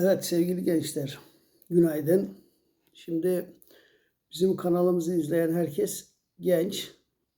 Evet sevgili gençler, günaydın. Şimdi bizim kanalımızı izleyen herkes genç.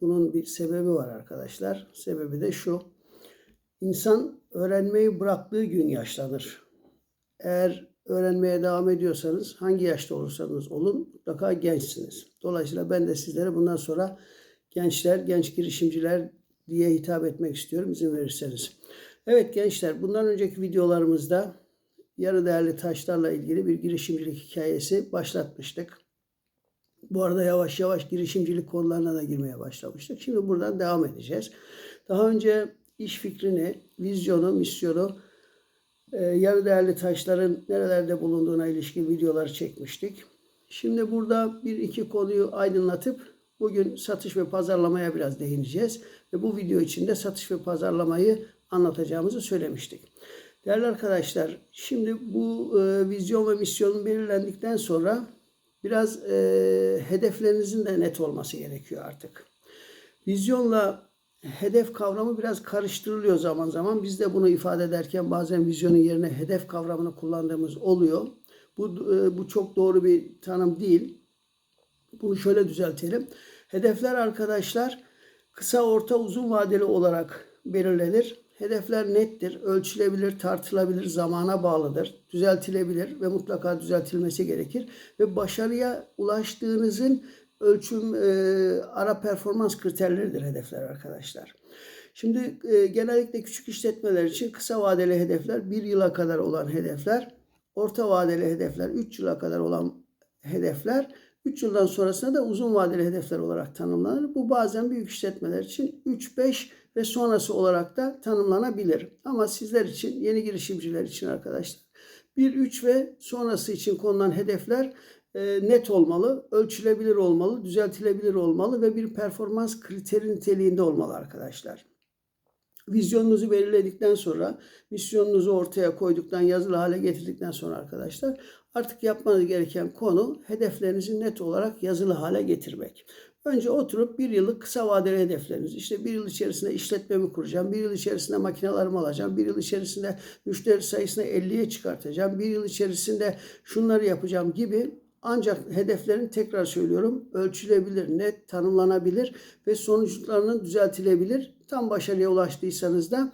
Bunun bir sebebi var arkadaşlar. Sebebi de şu. İnsan öğrenmeyi bıraktığı gün yaşlanır. Eğer öğrenmeye devam ediyorsanız hangi yaşta olursanız olun mutlaka gençsiniz. Dolayısıyla ben de sizlere bundan sonra gençler, genç girişimciler diye hitap etmek istiyorum izin verirseniz. Evet gençler bundan önceki videolarımızda yarı değerli taşlarla ilgili bir girişimcilik hikayesi başlatmıştık. Bu arada yavaş yavaş girişimcilik konularına da girmeye başlamıştık. Şimdi buradan devam edeceğiz. Daha önce iş fikrini, vizyonu, misyonu, e, yarı değerli taşların nerelerde bulunduğuna ilişkin videolar çekmiştik. Şimdi burada bir iki konuyu aydınlatıp bugün satış ve pazarlamaya biraz değineceğiz. Ve bu video içinde satış ve pazarlamayı anlatacağımızı söylemiştik. Değerli arkadaşlar, şimdi bu e, vizyon ve misyonun belirlendikten sonra biraz e, hedeflerinizin de net olması gerekiyor artık. Vizyonla hedef kavramı biraz karıştırılıyor zaman zaman. Biz de bunu ifade ederken bazen vizyonun yerine hedef kavramını kullandığımız oluyor. Bu, e, bu çok doğru bir tanım değil. Bunu şöyle düzeltelim. Hedefler arkadaşlar kısa, orta, uzun vadeli olarak belirlenir. Hedefler nettir, ölçülebilir, tartılabilir, zamana bağlıdır, düzeltilebilir ve mutlaka düzeltilmesi gerekir. Ve başarıya ulaştığınızın ölçüm e, ara performans kriterleridir hedefler arkadaşlar. Şimdi e, genellikle küçük işletmeler için kısa vadeli hedefler 1 yıla kadar olan hedefler, orta vadeli hedefler 3 yıla kadar olan hedefler 3 yıldan sonrasında da uzun vadeli hedefler olarak tanımlanır. Bu bazen büyük işletmeler için 3-5 ve sonrası olarak da tanımlanabilir. Ama sizler için, yeni girişimciler için arkadaşlar 1, 3 ve sonrası için konulan hedefler e, net olmalı, ölçülebilir olmalı, düzeltilebilir olmalı ve bir performans kriteri niteliğinde olmalı arkadaşlar. Vizyonunuzu belirledikten sonra, misyonunuzu ortaya koyduktan, yazılı hale getirdikten sonra arkadaşlar artık yapmanız gereken konu hedeflerinizi net olarak yazılı hale getirmek. Önce oturup bir yıllık kısa vadeli hedefleriniz. İşte bir yıl içerisinde işletmemi kuracağım. Bir yıl içerisinde makinelerimi alacağım. Bir yıl içerisinde müşteri sayısını 50'ye çıkartacağım. Bir yıl içerisinde şunları yapacağım gibi ancak hedeflerin tekrar söylüyorum ölçülebilir, net tanımlanabilir ve sonuçlarının düzeltilebilir. Tam başarıya ulaştıysanız da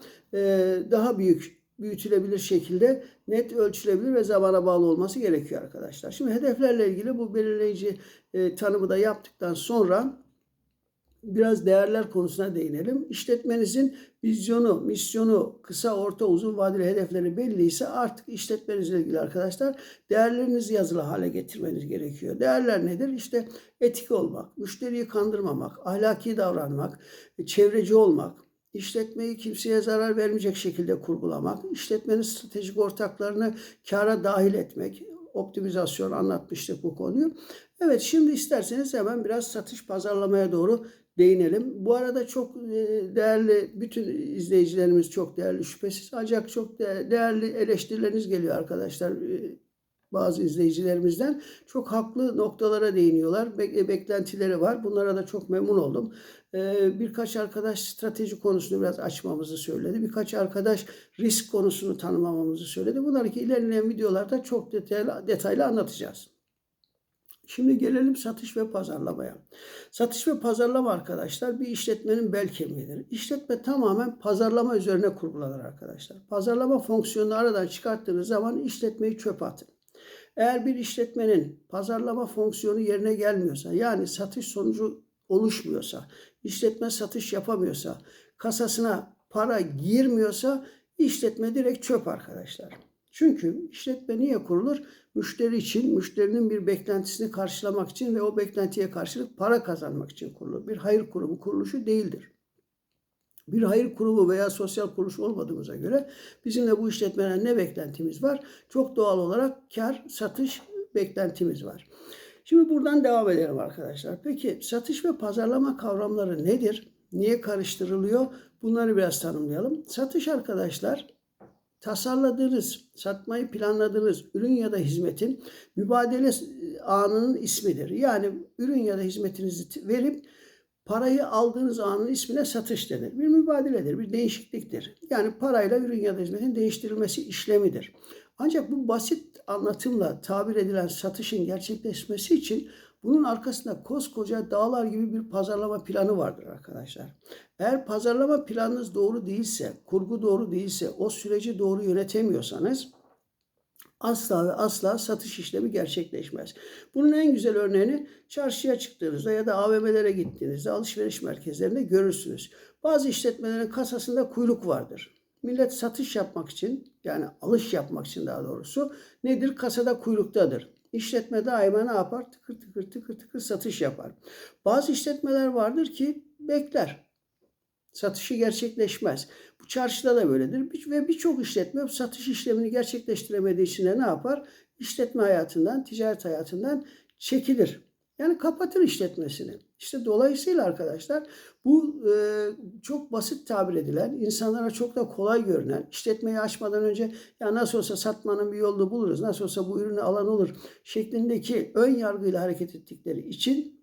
daha büyük büyütülebilir şekilde net ölçülebilir ve zamana bağlı olması gerekiyor arkadaşlar. Şimdi hedeflerle ilgili bu belirleyici e, tanımı da yaptıktan sonra biraz değerler konusuna değinelim. İşletmenizin vizyonu, misyonu, kısa, orta, uzun vadeli hedefleri belliyse artık işletmenizle ilgili arkadaşlar değerlerinizi yazılı hale getirmeniz gerekiyor. Değerler nedir? İşte etik olmak, müşteriyi kandırmamak, ahlaki davranmak, çevreci olmak, işletmeyi kimseye zarar vermeyecek şekilde kurgulamak, işletmenin stratejik ortaklarını kara dahil etmek, optimizasyon anlatmıştık bu konuyu. Evet şimdi isterseniz hemen biraz satış pazarlamaya doğru değinelim. Bu arada çok değerli, bütün izleyicilerimiz çok değerli şüphesiz. Ancak çok değerli eleştirileriniz geliyor arkadaşlar bazı izleyicilerimizden çok haklı noktalara değiniyorlar. Beklentileri var. Bunlara da çok memnun oldum. Birkaç arkadaş strateji konusunu biraz açmamızı söyledi. Birkaç arkadaş risk konusunu tanımlamamızı söyledi. Bunları ki ilerleyen videolarda çok detaylı, detaylı anlatacağız. Şimdi gelelim satış ve pazarlamaya. Satış ve pazarlama arkadaşlar bir işletmenin bel kemiğidir. İşletme tamamen pazarlama üzerine kurgulanır arkadaşlar. Pazarlama fonksiyonunu aradan çıkarttığınız zaman işletmeyi çöpe atın. Eğer bir işletmenin pazarlama fonksiyonu yerine gelmiyorsa yani satış sonucu oluşmuyorsa, işletme satış yapamıyorsa, kasasına para girmiyorsa işletme direkt çöp arkadaşlar. Çünkü işletme niye kurulur? Müşteri için, müşterinin bir beklentisini karşılamak için ve o beklentiye karşılık para kazanmak için kurulur. Bir hayır kurumu kuruluşu değildir. Bir hayır kurumu veya sosyal kuruluş olmadığımıza göre bizim de bu işletmeden ne beklentimiz var? Çok doğal olarak kar, satış beklentimiz var. Şimdi buradan devam edelim arkadaşlar. Peki satış ve pazarlama kavramları nedir? Niye karıştırılıyor? Bunları biraz tanımlayalım. Satış arkadaşlar tasarladığınız, satmayı planladığınız ürün ya da hizmetin mübadele anının ismidir. Yani ürün ya da hizmetinizi verip Parayı aldığınız anın ismine satış denir. Bir mübadeledir, bir değişikliktir. Yani parayla ürün ya da hizmetin değiştirilmesi işlemidir. Ancak bu basit anlatımla tabir edilen satışın gerçekleşmesi için bunun arkasında koskoca dağlar gibi bir pazarlama planı vardır arkadaşlar. Eğer pazarlama planınız doğru değilse, kurgu doğru değilse, o süreci doğru yönetemiyorsanız asla ve asla satış işlemi gerçekleşmez. Bunun en güzel örneğini çarşıya çıktığınızda ya da AVM'lere gittiğinizde alışveriş merkezlerinde görürsünüz. Bazı işletmelerin kasasında kuyruk vardır. Millet satış yapmak için yani alış yapmak için daha doğrusu nedir? Kasada kuyruktadır. İşletme daima ne yapar? Tıkır tıkır tıkır tıkır satış yapar. Bazı işletmeler vardır ki bekler. Satışı gerçekleşmez. Bu çarşıda da böyledir. Ve birçok işletme satış işlemini gerçekleştiremediği için de ne yapar? İşletme hayatından, ticaret hayatından çekilir. Yani kapatır işletmesini. İşte dolayısıyla arkadaşlar bu e, çok basit tabir edilen, insanlara çok da kolay görünen, işletmeyi açmadan önce ya nasıl olsa satmanın bir yolunu buluruz, nasıl olsa bu ürünü alan olur şeklindeki ön yargıyla hareket ettikleri için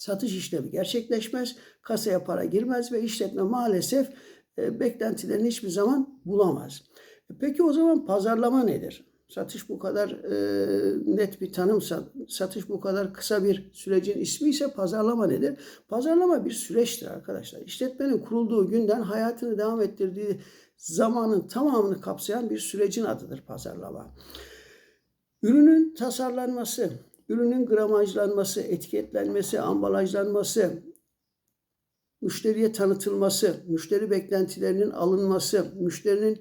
satış işlemi gerçekleşmez, kasaya para girmez ve işletme maalesef e, beklentilerini hiçbir zaman bulamaz. E, Peki o zaman pazarlama nedir? Satış bu kadar e, net bir tanımsa, satış bu kadar kısa bir sürecin ismi ise pazarlama nedir? Pazarlama bir süreçtir arkadaşlar. İşletmenin kurulduğu günden hayatını devam ettirdiği zamanın tamamını kapsayan bir sürecin adıdır pazarlama. Ürünün tasarlanması, ürünün gramajlanması, etiketlenmesi, ambalajlanması, müşteriye tanıtılması, müşteri beklentilerinin alınması, müşterinin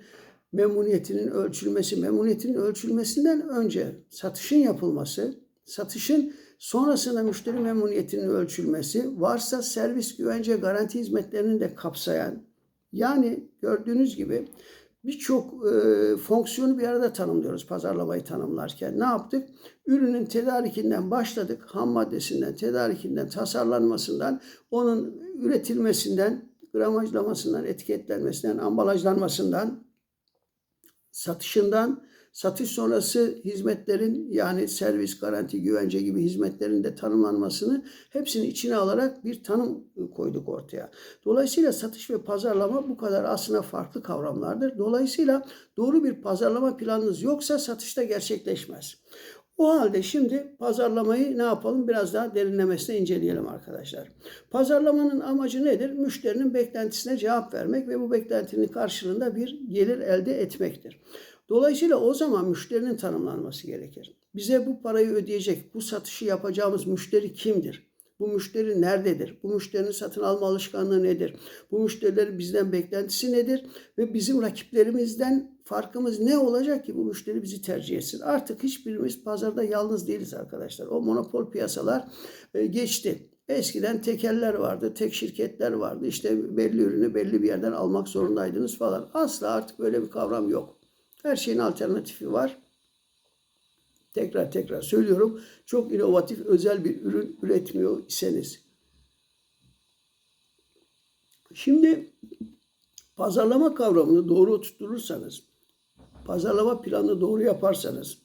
memnuniyetinin ölçülmesi, memnuniyetinin ölçülmesinden önce satışın yapılması, satışın sonrasında müşteri memnuniyetinin ölçülmesi, varsa servis, güvence, garanti hizmetlerini de kapsayan, yani gördüğünüz gibi birçok e, fonksiyonu bir arada tanımlıyoruz pazarlamayı tanımlarken. Ne yaptık? Ürünün tedarikinden başladık. Ham maddesinden, tedarikinden, tasarlanmasından, onun üretilmesinden, gramajlamasından, etiketlenmesinden, ambalajlanmasından, satışından, satış sonrası hizmetlerin yani servis, garanti, güvence gibi hizmetlerin de tanımlanmasını hepsini içine alarak bir tanım koyduk ortaya. Dolayısıyla satış ve pazarlama bu kadar aslında farklı kavramlardır. Dolayısıyla doğru bir pazarlama planınız yoksa satışta gerçekleşmez. O halde şimdi pazarlamayı ne yapalım? Biraz daha derinlemesine inceleyelim arkadaşlar. Pazarlamanın amacı nedir? Müşterinin beklentisine cevap vermek ve bu beklentinin karşılığında bir gelir elde etmektir. Dolayısıyla o zaman müşterinin tanımlanması gerekir. Bize bu parayı ödeyecek, bu satışı yapacağımız müşteri kimdir? Bu müşteri nerededir? Bu müşterinin satın alma alışkanlığı nedir? Bu müşterilerin bizden beklentisi nedir? Ve bizim rakiplerimizden farkımız ne olacak ki bu müşteri bizi tercih etsin? Artık hiçbirimiz pazarda yalnız değiliz arkadaşlar. O monopol piyasalar e, geçti. Eskiden tekeller vardı, tek şirketler vardı. İşte belli ürünü belli bir yerden almak zorundaydınız falan. Asla artık böyle bir kavram yok. Her şeyin alternatifi var. Tekrar tekrar söylüyorum. Çok inovatif, özel bir ürün üretmiyor iseniz. Şimdi pazarlama kavramını doğru oturturursanız, pazarlama planını doğru yaparsanız,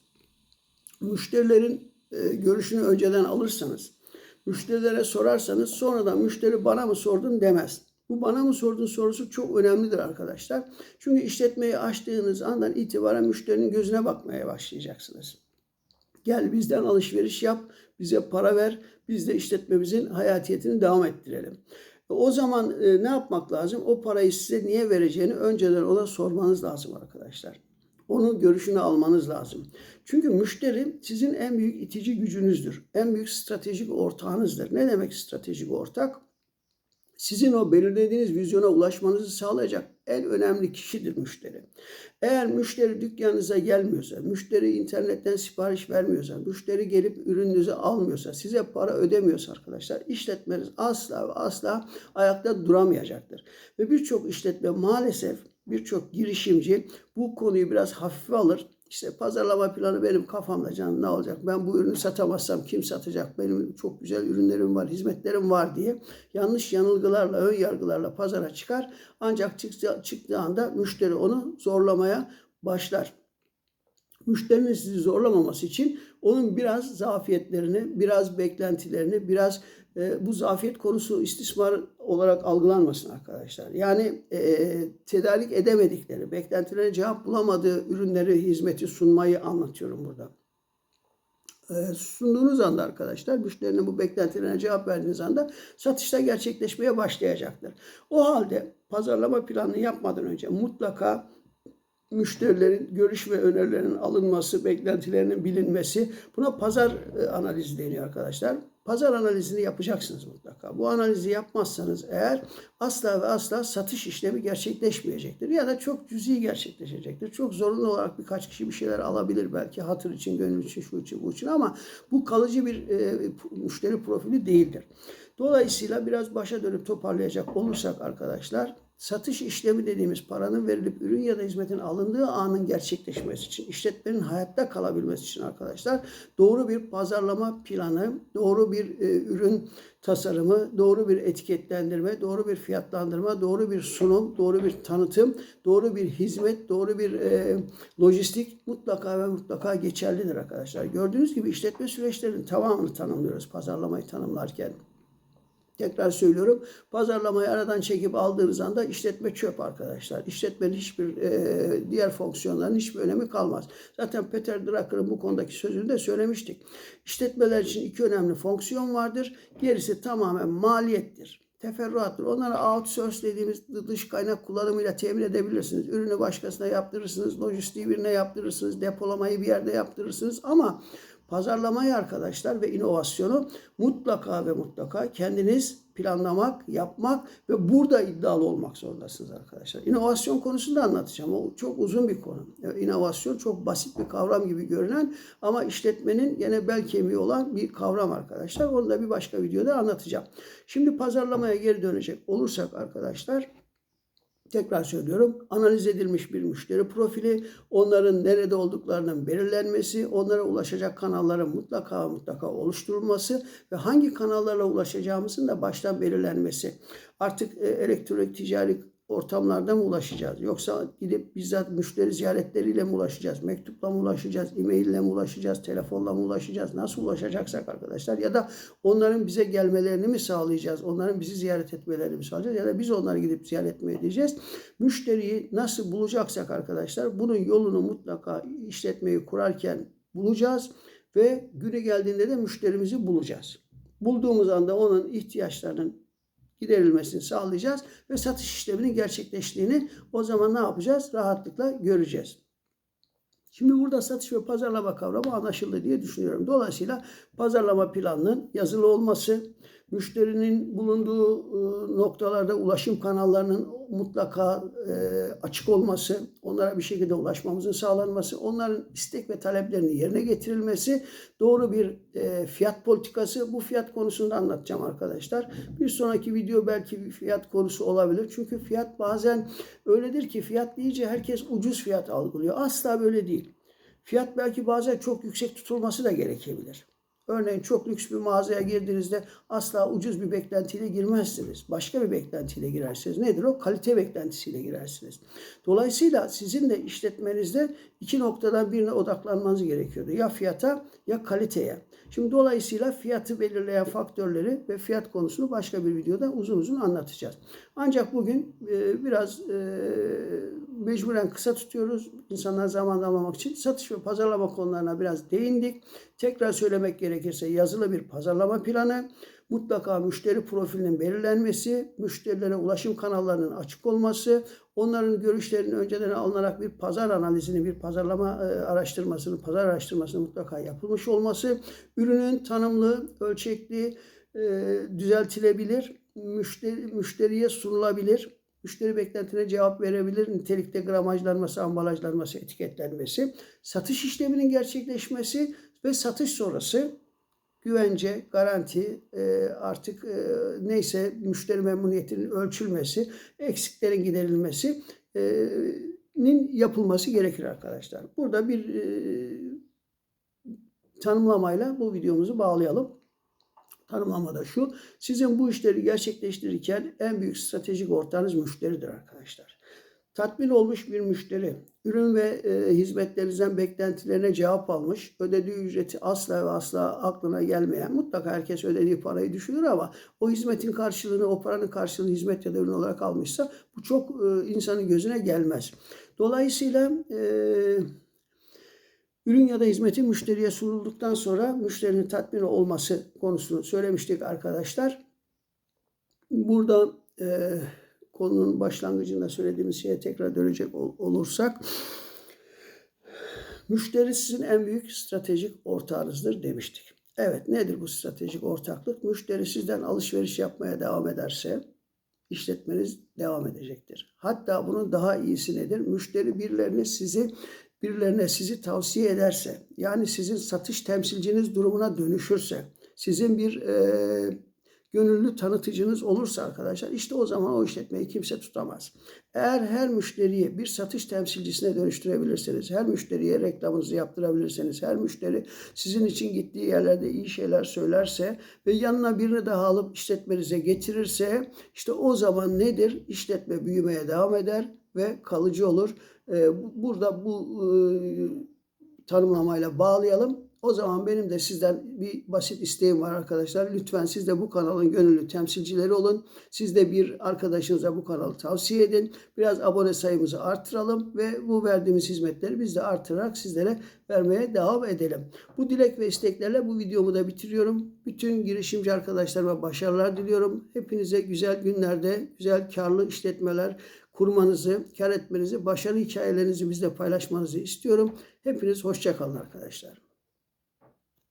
müşterilerin e, görüşünü önceden alırsanız, müşterilere sorarsanız sonradan müşteri bana mı sordun demez. Bu bana mı sordun sorusu çok önemlidir arkadaşlar. Çünkü işletmeyi açtığınız andan itibaren müşterinin gözüne bakmaya başlayacaksınız. Gel bizden alışveriş yap, bize para ver, biz de işletmemizin hayatiyetini devam ettirelim. O zaman e, ne yapmak lazım? O parayı size niye vereceğini önceden ona sormanız lazım arkadaşlar. Onun görüşünü almanız lazım. Çünkü müşteri sizin en büyük itici gücünüzdür. En büyük stratejik ortağınızdır. Ne demek stratejik ortak? Sizin o belirlediğiniz vizyona ulaşmanızı sağlayacak en önemli kişidir müşteri. Eğer müşteri dükkanınıza gelmiyorsa, müşteri internetten sipariş vermiyorsa, müşteri gelip ürününüzü almıyorsa, size para ödemiyorsa arkadaşlar işletmeniz asla ve asla ayakta duramayacaktır. Ve birçok işletme maalesef birçok girişimci bu konuyu biraz hafife alır. İşte pazarlama planı benim kafamda canım ne olacak? Ben bu ürünü satamazsam kim satacak? Benim çok güzel ürünlerim var, hizmetlerim var diye yanlış yanılgılarla, ön yargılarla pazara çıkar. Ancak çıktığı, anda müşteri onu zorlamaya başlar. müşterinin sizi zorlamaması için onun biraz zafiyetlerini, biraz beklentilerini, biraz e, bu zafiyet konusu istismar olarak algılanmasın arkadaşlar. Yani e, tedarik edemedikleri, beklentilerine cevap bulamadığı ürünleri, hizmeti sunmayı anlatıyorum burada. E, sunduğunuz anda arkadaşlar müşterinin bu beklentilerine cevap verdiğiniz anda satışta gerçekleşmeye başlayacaktır. O halde pazarlama planını yapmadan önce mutlaka müşterilerin görüş ve önerilerinin alınması, beklentilerinin bilinmesi buna pazar e, analizi deniyor arkadaşlar. Pazar analizini yapacaksınız mutlaka. Bu analizi yapmazsanız eğer asla ve asla satış işlemi gerçekleşmeyecektir. Ya da çok cüzi gerçekleşecektir. Çok zorunlu olarak birkaç kişi bir şeyler alabilir belki hatır için, gönül için, şu için, bu için ama bu kalıcı bir e, müşteri profili değildir. Dolayısıyla biraz başa dönüp toparlayacak olursak arkadaşlar satış işlemi dediğimiz paranın verilip ürün ya da hizmetin alındığı anın gerçekleşmesi için, işletmenin hayatta kalabilmesi için arkadaşlar doğru bir pazarlama planı, doğru bir e, ürün tasarımı, doğru bir etiketlendirme, doğru bir fiyatlandırma, doğru bir sunum, doğru bir tanıtım, doğru bir hizmet, doğru bir e, lojistik mutlaka ve mutlaka geçerlidir arkadaşlar. Gördüğünüz gibi işletme süreçlerinin tamamını tanımlıyoruz pazarlamayı tanımlarken. Tekrar söylüyorum. Pazarlamayı aradan çekip aldığınız anda işletme çöp arkadaşlar. İşletmenin hiçbir e, diğer fonksiyonların hiçbir önemi kalmaz. Zaten Peter Drucker'ın bu konudaki sözünü de söylemiştik. İşletmeler için iki önemli fonksiyon vardır. Gerisi tamamen maliyettir teferruattır. Onlara outsource dediğimiz dış kaynak kullanımıyla temin edebilirsiniz. Ürünü başkasına yaptırırsınız, lojistiği birine yaptırırsınız, depolamayı bir yerde yaptırırsınız ama pazarlamayı arkadaşlar ve inovasyonu mutlaka ve mutlaka kendiniz planlamak, yapmak ve burada iddialı olmak zorundasınız arkadaşlar. İnovasyon konusunda anlatacağım. O çok uzun bir konu. İnovasyon çok basit bir kavram gibi görünen ama işletmenin yine bel kemiği olan bir kavram arkadaşlar. Onu da bir başka videoda anlatacağım. Şimdi pazarlamaya geri dönecek olursak arkadaşlar Tekrar söylüyorum. Analiz edilmiş bir müşteri profili, onların nerede olduklarının belirlenmesi, onlara ulaşacak kanalların mutlaka mutlaka oluşturulması ve hangi kanallarla ulaşacağımızın da baştan belirlenmesi. Artık e, elektronik ticari ortamlarda mı ulaşacağız? Yoksa gidip bizzat müşteri ziyaretleriyle mi ulaşacağız? Mektupla mı ulaşacağız? E-maille mi ulaşacağız? Telefonla mı ulaşacağız? Nasıl ulaşacaksak arkadaşlar? Ya da onların bize gelmelerini mi sağlayacağız? Onların bizi ziyaret etmelerini mi sağlayacağız? Ya da biz onları gidip ziyaret mi edeceğiz? Müşteriyi nasıl bulacaksak arkadaşlar bunun yolunu mutlaka işletmeyi kurarken bulacağız ve günü geldiğinde de müşterimizi bulacağız. Bulduğumuz anda onun ihtiyaçlarının giderilmesini sağlayacağız ve satış işleminin gerçekleştiğini o zaman ne yapacağız? Rahatlıkla göreceğiz. Şimdi burada satış ve pazarlama kavramı anlaşıldı diye düşünüyorum. Dolayısıyla pazarlama planının yazılı olması, müşterinin bulunduğu e, noktalarda ulaşım kanallarının mutlaka e, açık olması, onlara bir şekilde ulaşmamızın sağlanması, onların istek ve taleplerinin yerine getirilmesi, doğru bir e, fiyat politikası. Bu fiyat konusunda anlatacağım arkadaşlar. Bir sonraki video belki fiyat konusu olabilir. Çünkü fiyat bazen öyledir ki fiyat deyince herkes ucuz fiyat algılıyor. Asla böyle değil. Fiyat belki bazen çok yüksek tutulması da gerekebilir. Örneğin çok lüks bir mağazaya girdiğinizde asla ucuz bir beklentiyle girmezsiniz. Başka bir beklentiyle girersiniz. Nedir o? Kalite beklentisiyle girersiniz. Dolayısıyla sizin de işletmenizde iki noktadan birine odaklanmanız gerekiyordu. Ya fiyata ya kaliteye. Şimdi dolayısıyla fiyatı belirleyen faktörleri ve fiyat konusunu başka bir videoda uzun uzun anlatacağız. Ancak bugün e, biraz e, mecburen kısa tutuyoruz. İnsanlar zaman almamak için satış ve pazarlama konularına biraz değindik. Tekrar söylemek gerekirse yazılı bir pazarlama planı, mutlaka müşteri profilinin belirlenmesi, müşterilere ulaşım kanallarının açık olması, onların görüşlerinin önceden alınarak bir pazar analizini, bir pazarlama e, araştırmasını, pazar araştırmasının mutlaka yapılmış olması, ürünün tanımlı, ölçekli, e, düzeltilebilir, müşteri, müşteriye sunulabilir, müşteri beklentine cevap verebilir. Nitelikte gramajlanması, ambalajlanması, etiketlenmesi, satış işleminin gerçekleşmesi ve satış sonrası güvence, garanti, e, artık e, neyse müşteri memnuniyetinin ölçülmesi, eksiklerin giderilmesinin yapılması gerekir arkadaşlar. Burada bir tanımlamayla bu videomuzu bağlayalım. Tanımlama da şu. Sizin bu işleri gerçekleştirirken en büyük stratejik ortağınız müşteridir arkadaşlar. Tatmin olmuş bir müşteri, ürün ve e, hizmetlerinizden beklentilerine cevap almış, ödediği ücreti asla ve asla aklına gelmeyen, mutlaka herkes ödediği parayı düşünür ama o hizmetin karşılığını, o paranın karşılığını hizmet ya da ürün olarak almışsa bu çok e, insanın gözüne gelmez. Dolayısıyla e, ürün ya da hizmetin müşteriye sunulduktan sonra müşterinin tatmin olması konusunu söylemiştik arkadaşlar. Burada e, konunun başlangıcında söylediğimiz şeye tekrar dönecek ol- olursak müşteri sizin en büyük stratejik ortağınızdır demiştik. Evet nedir bu stratejik ortaklık? Müşteri sizden alışveriş yapmaya devam ederse işletmeniz devam edecektir. Hatta bunun daha iyisi nedir? Müşteri birilerini sizi birilerine sizi tavsiye ederse, yani sizin satış temsilciniz durumuna dönüşürse, sizin bir e, gönüllü tanıtıcınız olursa arkadaşlar işte o zaman o işletmeyi kimse tutamaz. Eğer her müşteriyi bir satış temsilcisine dönüştürebilirseniz, her müşteriye reklamınızı yaptırabilirseniz, her müşteri sizin için gittiği yerlerde iyi şeyler söylerse ve yanına birini daha alıp işletmenize getirirse işte o zaman nedir? İşletme büyümeye devam eder ve kalıcı olur. Ee, bu- burada bu e, tanımlamayla bağlayalım. O zaman benim de sizden bir basit isteğim var arkadaşlar. Lütfen siz de bu kanalın gönüllü temsilcileri olun. Siz de bir arkadaşınıza bu kanalı tavsiye edin. Biraz abone sayımızı artıralım ve bu verdiğimiz hizmetleri biz de artırarak sizlere vermeye devam edelim. Bu dilek ve isteklerle bu videomu da bitiriyorum. Bütün girişimci arkadaşlarıma başarılar diliyorum. Hepinize güzel günlerde, güzel karlı işletmeler kurmanızı, kar etmenizi, başarı hikayelerinizi bizle paylaşmanızı istiyorum. Hepiniz hoşça kalın arkadaşlar.